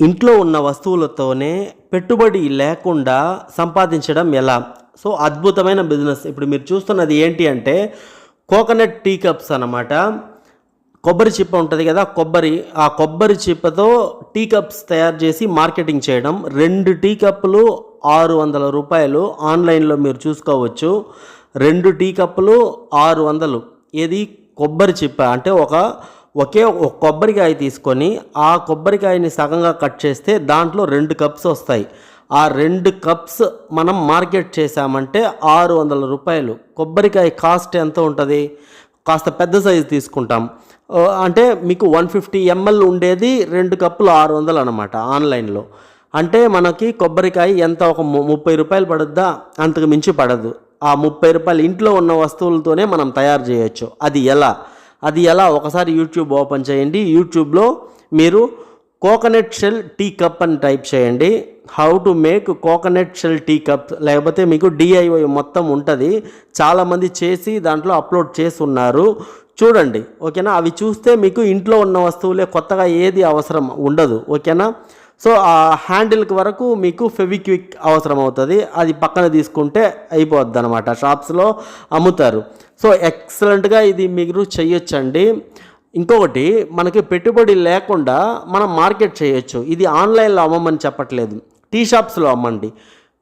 ఇంట్లో ఉన్న వస్తువులతోనే పెట్టుబడి లేకుండా సంపాదించడం ఎలా? సో అద్భుతమైన బిజినెస్. ఇప్పుడు మీరు చూస్తున్నది ఏంటి అంటే కోకోనట్ టీ కప్స్ అన్నమాట. కొబ్బరి చిప్ప ఉంటుంది కదా కొబ్బరి. ఆ కొబ్బరి చిప్పతో టీ కప్స్ తయారు చేసి మార్కెటింగ్ చేయడం. రెండు టీ కప్పులు ఆరు వందల రూపాయలు ఆన్లైన్లో మీరు చూసుకోవచ్చు. రెండు టీ కప్పులు ఆరు వందలు. ఏది? కొబ్బరి చిప్ప. అంటే ఒక ఒకే ఒక కొబ్బరికాయ తీసుకొని ఆ కొబ్బరికాయని సగంగా కట్ చేస్తే దాంట్లో రెండు కప్స్ వస్తాయి. ఆ రెండు కప్స్ మనం మార్కెట్ చేశామంటే ఆరు వందల రూపాయలు. కొబ్బరికాయ కాస్ట్ ఎంత ఉంటుంది? కాస్త పెద్ద సైజు తీసుకుంటాం. అంటే మీకు వన్ ఫిఫ్టీ ఎంఎల్ ఉండేది రెండు కప్పులు ఆరు వందలు అనమాట ఆన్లైన్లో. అంటే మనకి కొబ్బరికాయ ఎంత? ఒక ము- ముప్పై రూపాయలు పడుద్దా? అంతకు మించి పడదు. ఆ ముప్పై రూపాయలు ఇంట్లో ఉన్న వస్తువులతోనే మనం తయారు చేయొచ్చు. అది ఎలా? అది ఎలా? ఒకసారి యూట్యూబ్ ఓపెన్ చేయండి. యూట్యూబ్లో మీరు కోకోనట్ షెల్ టీ కప్ అని టైప్ చేయండి. How to make coconut shell tea cup లేకపోతే మీకు డిఐవై మొత్తం ఉంటుంది. చాలామంది చేసి దాంట్లో అప్లోడ్ చేసి ఉన్నారు చూడండి. ఓకేనా? అవి చూస్తే మీకు ఇంట్లో ఉన్న వస్తువులే కొత్తగా ఏది అవసరం ఉండదు. ఓకేనా? సో ఆ హ్యాండిల్కి వరకు మీకు ఫెవిక్విక్ అవసరం అవుతుంది అది పక్కన తీసుకుంటే అయిపోద్ది అనమాట షాప్స్లో అమ్ముతారు. సో ఎక్సలెంట్గా ఇది మీరు చేయొచ్చండి ఇంకొకటి మనకి పెట్టుబడి లేకుండా మనం మార్కెట్ చేయొచ్చు ఇది ఆన్లైన్లో అమ్మమని చెప్పట్లేదు. టీ షాప్స్లో అమ్మండి.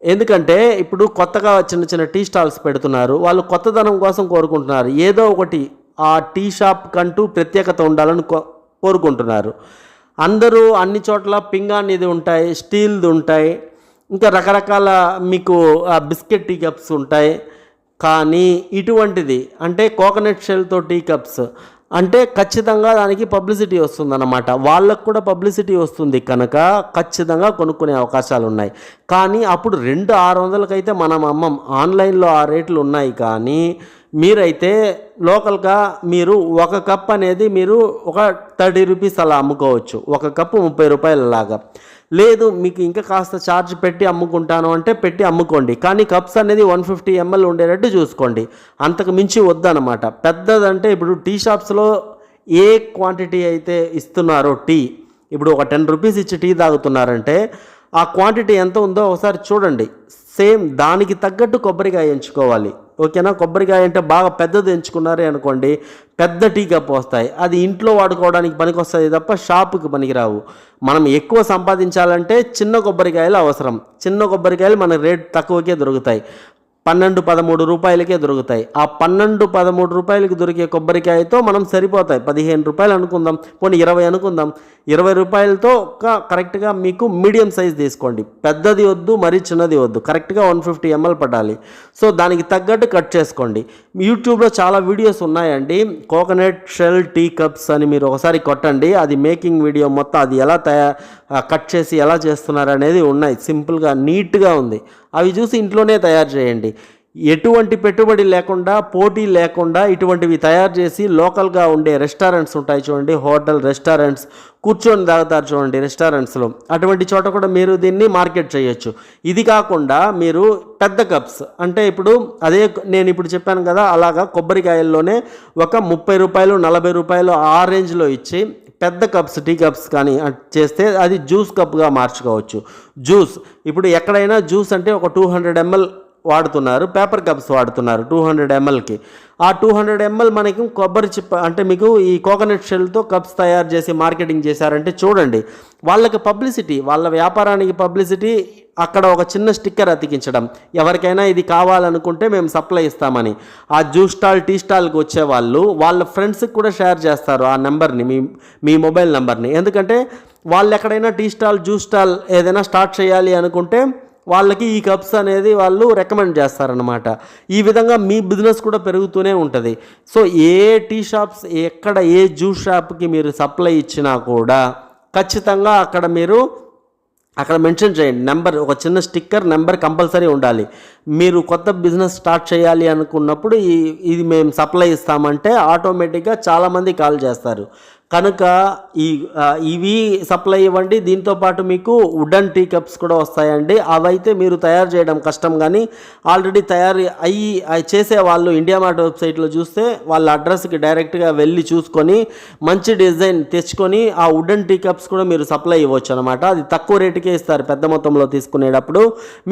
ఎందుకంటే ఇప్పుడు కొత్తగా చిన్న చిన్న టీ స్టాల్స్ పెడుతున్నారు. వాళ్ళు కొత్తదనం కోసం కోరుకుంటున్నారు. ఏదో ఒకటి ఆ టీ షాప్ కంటూ ప్రత్యేకత ఉండాలని కో కోరుకుంటున్నారు. అందరూ అన్ని చోట్ల పింగాణిది ఇది ఉంటాయి స్టీల్ది ఉంటాయి ఇంకా రకరకాల మీకు ఆ బిస్కెట్ టీ కప్స్ ఉంటాయి. కానీ ఇటువంటిది అంటే కోకోనట్ షెల్తో టీ కప్స్ అంటే ఖచ్చితంగా దానికి పబ్లిసిటీ వస్తుందన్నమాట. వాళ్ళకు కూడా పబ్లిసిటీ వస్తుంది కనుక ఖచ్చితంగా కొనుక్కునే అవకాశాలు ఉన్నాయి కానీ అప్పుడు రెండు ఆరు వందలకైతే మనం అమ్మం. ఆన్లైన్లో ఆ రేట్లు ఉన్నాయి కానీ మీరైతే లోకల్గా మీరు ఒక కప్ అనేది మీరు ఒక థర్టీ రూపీస్ అలా అమ్ముకోవచ్చు. ఒక కప్పు ముప్పై రూపాయల లాగా. లేదు మీకు ఇంకా కాస్త ఛార్జ్ పెట్టి అమ్ముకుంటాను అంటే పెట్టి అమ్ముకోండి. కానీ కప్స్ అనేది వన్ ఫిఫ్టీ ఎంఎల్ ఉండేటట్టు చూసుకోండి. అంతకు మించి వద్దనమాట పెద్దదంటే ఇప్పుడు టీ షాప్స్లో ఏ క్వాంటిటీ అయితే ఇస్తున్నారో టీ. ఇప్పుడు ఒక టెన్ రూపీస్ ఇచ్చి టీ తాగుతున్నారంటే ఆ క్వాంటిటీ ఎంత ఉందో ఒకసారి చూడండి. సేమ్ దానికి తగ్గట్టు కొబ్బరికాయ ఎంచుకోవాలి. ఓకేనా? కొబ్బరికాయ అంటే బాగా పెద్దది ఎంచుకున్నారే అనుకోండి పెద్ద టీ కప్ వస్తాయి. అది ఇంట్లో వాడుకోవడానికి పనికి వస్తుంది తప్ప షాపుకి పనికిరావు. మనం ఎక్కువ సంపాదించాలంటే చిన్న కొబ్బరికాయలు అవసరం. చిన్న కొబ్బరికాయలు మన రేట్ తక్కువకే దొరుకుతాయి. పన్నెండు పదమూడు రూపాయలకే దొరుకుతాయి. ఆ పన్నెండు పదమూడు రూపాయలకి దొరికే కొబ్బరికాయతో మనం సరిపోతాయి. పదిహేను రూపాయలు అనుకుందాం పోనీ ఇరవై అనుకుందాం. ఇరవై రూపాయలతో ఒక కరెక్ట్గా మీకు మీడియం సైజ్ తీసుకోండి. పెద్దది వద్దు మరీ చిన్నది వద్దు. కరెక్ట్గా వన్ ఫిఫ్టీ ఎంఎల్ పడాలి. సో దానికి తగ్గట్టు కట్ చేసుకోండి. యూట్యూబ్లో చాలా వీడియోస్ ఉన్నాయండి. కోకోనట్ షెల్ టీ కప్స్ అని మీరు ఒకసారి కొట్టండి. అది మేకింగ్ వీడియో మొత్తం అది ఎలా తయారు కట్ చేసి ఎలా చేస్తున్నారు అనేది ఉన్నాయి. సింపుల్గా నీట్గా ఉంది. అవి చూసి ఇంట్లోనే తయారు చేయండి. ఎటువంటి పెట్టుబడి లేకుండా పోటీ లేకుండా ఇటువంటివి తయారు చేసి లోకల్గా ఉండే రెస్టారెంట్స్ ఉంటాయి చూడండి. హోటల్ రెస్టారెంట్స్ కూర్చొని తాగుతారు చూడండి రెస్టారెంట్స్లో. అటువంటి చోట కూడా మీరు దీన్ని మార్కెట్ చేయొచ్చు. ఇది కాకుండా మీరు పెద్ద కప్స్ అంటే ఇప్పుడు అదే నేను ఇప్పుడు చెప్పాను కదా అలాగా కొబ్బరికాయల్లోనే ఒక ముప్పై రూపాయలు నలభై రూపాయలు ఆ రేంజ్లో ఇచ్చి పెద్ద కప్స్ టీ కప్స్ కానీ చేస్తే అది జ్యూస్ కప్గా మార్చుకోవచ్చు. జ్యూస్ ఇప్పుడు ఎక్కడైనా జ్యూస్ అంటే ఒక టూ హండ్రెడ్ ఎంఎల్ వాడుతున్నారు పేపర్ కప్స్ వాడుతున్నారు టూ హండ్రెడ్ ఎంఎల్కి ఆ టూ హండ్రెడ్ ఎంఎల్ మనకి కొబ్బరి చిప్ప అంటే మీకు ఈ కోకోనట్ షెల్తో కప్స్ తయారు చేసి మార్కెటింగ్ చేశారంటే చూడండి వాళ్ళకి పబ్లిసిటీ వాళ్ళ వ్యాపారానికి పబ్లిసిటీ అక్కడ ఒక చిన్న స్టిక్కర్ అతికించడం. ఎవరికైనా ఇది కావాలనుకుంటే మేము సప్లై ఇస్తామని. ఆ జ్యూస్ స్టాల్ టీ స్టాల్కి వచ్చే వాళ్ళు వాళ్ళ ఫ్రెండ్స్కి కూడా షేర్ చేస్తారు ఆ నెంబర్ని మీ మీ మొబైల్ నెంబర్ని ఎందుకంటే వాళ్ళు ఎక్కడైనా టీ స్టాల్ జ్యూస్ స్టాల్ ఏదైనా స్టార్ట్ చేయాలి అనుకుంటే వాళ్ళకి ఈ కప్స్ అనేది వాళ్ళు రికమెండ్ చేస్తారనమాట ఈ విధంగా మీ బిజినెస్ కూడా పెరుగుతూనే ఉంటుంది. సో ఏ టీ షాప్స్ ఎక్కడ ఏ జ్యూస్ షాప్కి మీరు సప్లై ఇచ్చినా కూడా ఖచ్చితంగా అక్కడ మీరు అక్కడ మెన్షన్ చేయండి. నెంబర్ ఒక చిన్న స్టిక్కర్ నెంబర్ కంపల్సరీ ఉండాలి. మీరు కొత్త బిజినెస్ స్టార్ట్ చేయాలి అనుకున్నప్పుడు ఈ ఇది మేము సప్లై ఇస్తామంటే ఆటోమేటిక్గా చాలామంది కాల్ చేస్తారు. కనుక ఈ ఇవి సప్లై ఇవ్వండి. దీంతో పాటు మీకు వుడన్ టీ కప్స్ కూడా వస్తాయండి. అవైతే మీరు తయారు చేయడం కష్టం కానీ ఆల్రెడీ తయారు అయ్యి అవి చేసే వాళ్ళు ఇండియా మార్ట్ వెబ్సైట్లో చూస్తే వాళ్ళ అడ్రస్కి డైరెక్ట్గా వెళ్ళి చూసుకొని మంచి డిజైన్ తెచ్చుకొని ఆ వుడన్ టీ కప్స్ కూడా మీరు సప్లై ఇవ్వచ్చు అనమాట అది తక్కువ రేటుకే ఇస్తారు పెద్ద మొత్తంలో తీసుకునేటప్పుడు.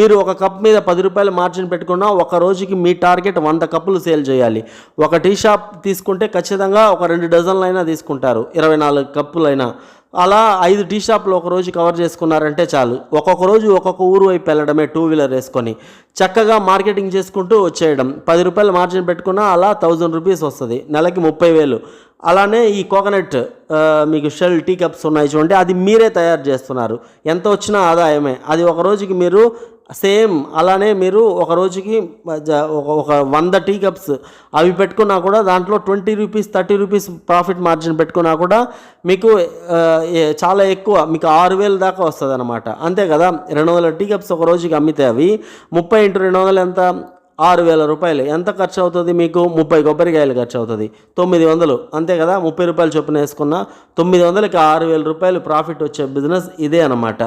మీరు ఒక కప్ మీద పది రూపాయలు మార్జిన్ పెట్టుకున్నా ఒక రోజుకి మీ టార్గెట్ వంద కప్పులు సేల్ చేయాలి. ఒక టీ షాప్ తీసుకుంటే ఖచ్చితంగా ఒక రెండు డజన్లైనా తీసుకుంటారు. ఇరవై నాలుగు కప్పులైనా. అలా ఐదు టీ షాపులు ఒక రోజు కవర్ చేసుకున్నారంటే చాలు. ఒక్కొక్క రోజు ఒక్కొక్క ఊరు వైపు వెళ్ళడమే టూ వీలర్ వేసుకొని. చక్కగా మార్కెటింగ్ చేసుకుంటూ వచ్చేయడం. పది రూపాయలు మార్జిన్ పెట్టుకున్నా అలా థౌజండ్ రూపీస్ వస్తుంది. నెలకి ముప్పై వేలు. అలానే ఈ కోకోనట్ మీకు షెల్ టీ కప్స్ ఉన్నాయి చూడండి. అది మీరే తయారు చేస్తున్నారు. ఎంత వచ్చినా ఆదాయమే. అది ఒక రోజుకి మీరు సేమ్ అలానే మీరు ఒక రోజుకి ఒక- ఒక వంద టీ కప్స్ అవి పెట్టుకున్నా కూడా దాంట్లో twenty rupees thirty rupees profit margin పెట్టుకున్నా కూడా మీకు చాలా ఎక్కువ మీకు ఆరు వేల దాకా వస్తుంది అనమాట అంతే కదా? రెండు వందల టీ కప్స్ ఒక రోజుకి అమ్మితే అవి ముప్పై ఇంటూ రెండు వందలు ఎంత? ఆరు వేల రూపాయలు. ఎంత ఖర్చు అవుతుంది మీకు? ముప్పై కొబ్బరికాయలు ఖర్చు అవుతుంది. తొమ్మిది వందలు. అంతే కదా? ముప్పై రూపాయలు చొప్పున వేసుకున్న తొమ్మిది వందలకి ఆరు వేల రూపాయలు ప్రాఫిట్ వచ్చే బిజినెస్ ఇదే అనమాట